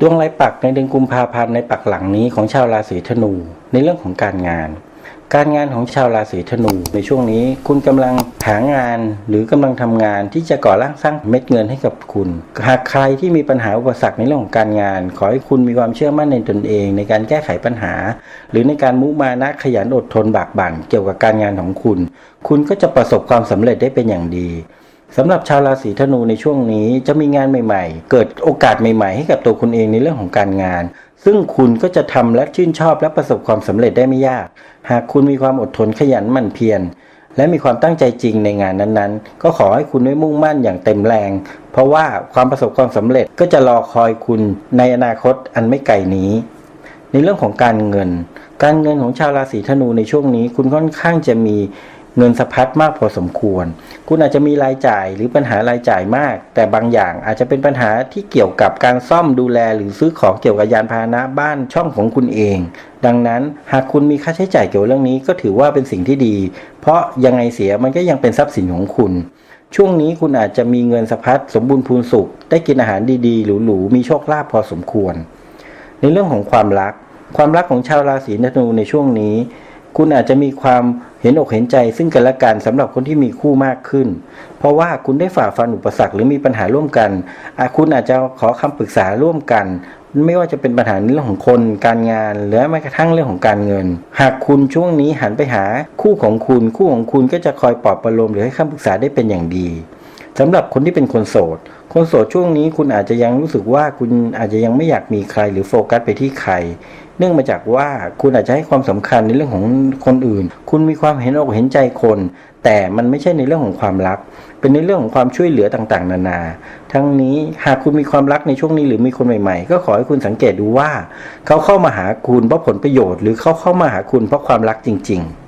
ดวงลายปักในเดือนกุมภาพันธ์ในปักหลังนี้ของชาวราศีธนูในเรื่องของการงาน การงานของชาวราศีธนูในช่วงนี้ คุณกำลังหางานหรือกำลังทำงานที่จะก่อร่างสร้างเม็ดเงินให้กับคุณ หากใครที่มีปัญหาอุปสรรคในเรื่องของการงาน ขอให้คุณมีความเชื่อมั่นในตนเอง ในการแก้ไขปัญหา หรือในการมุมานะขยันอดทนบากบั่นเกี่ยวกับการงานของคุณ คุณก็จะประสบความสำเร็จได้เป็นอย่างดี สำหรับชาวราศีธนูในช่วงนี้จะมีงานใหม่ ๆ เกิดโอกาสใหม่ ๆ ให้กับตัวคุณเองในเรื่องของการงาน ซึ่งคุณก็จะทำและชื่นชอบและประสบความสำเร็จได้ไม่ยาก หากคุณมีความอดทนขยันหมั่นเพียรและมีความตั้งใจจริงในงานนั้นๆ ก็ขอให้คุณได้มุ่งมั่นอย่างเต็มแรง เพราะว่าความประสบความสำเร็จก็จะรอคอยคุณในอนาคตอันไม่ไกลนี้ ในเรื่องของการเงิน การเงินของชาวราศีธนูในช่วงนี้ คุณค่อนข้างจะมี เงินสะพัดมากพอสมควร คุณอาจจะมีรายจ่ายหรือปัญหารายจ่ายมาก แต่บางอย่างอาจจะเป็นปัญหาที่เกี่ยวกับการซ่อมดูแล หรือซื้อของเกี่ยวกับยานพาหนะบ้านช่องของคุณเอง ดังนั้นหากคุณมีค่าใช้จ่ายเกี่ยวกับเรื่องนี้ก็ถือว่าเป็นสิ่งที่ดี เพราะยังไงเสียมันก็ยังเป็นทรัพย์สินของคุณช่วงนี้คุณอาจจะมีเงินสะพัดสมบูรณ์พูนสุข ได้กินอาหารดีๆ หรูๆ มีโชคลาภพอสมควร ในเรื่องของความรัก ความรักของชาวราศีธนูในช่วงนี้ คุณอาจจะมีความ ห็นอกเห็นใจซึ่งกันและกันสำหรับคนที่มีคู่มากขึ้น เพราะว่าคุณได้ฝ่าฟันอุปสรรคหรือมีปัญหาร่วมกันอาคุณอาจจะขอคำปรึกษาร่วมกัน ไม่ว่าจะเป็นปัญหาในเรื่องของคนการงานหรือแม้กระทั่งเรื่องของการเงิน หากคุณช่วงนี้หันไปหาคู่ของคุณ คู่ของคุณก็จะคอยปลอบประโลมหรือให้คำปรึกษาได้เป็นอย่างดี สำหรับคนที่เป็นคนโสด คนโสดช่วงนี้คุณอาจจะยังรู้สึกว่าคุณอาจจะยังไม่อยากมีใครหรือโฟกัสไปที่ใคร เนื่องมาจากว่าคุณอาจจะให้ความสำคัญในเรื่องของคนอื่น คุณมีความเห็นอกเห็นใจคน แต่มันไม่ใช่ในเรื่องของความรัก เป็นในเรื่องของความช่วยเหลือต่างๆ นานา ทั้งนี้หากคุณมีความรักในช่วงนี้หรือมีคนใหม่ๆ ก็ขอให้คุณสังเกตดูว่า เขาเข้ามาหาคุณเพราะผลประโยชน์ หรือเขาเข้ามาหาคุณเพราะความรักจริง ๆ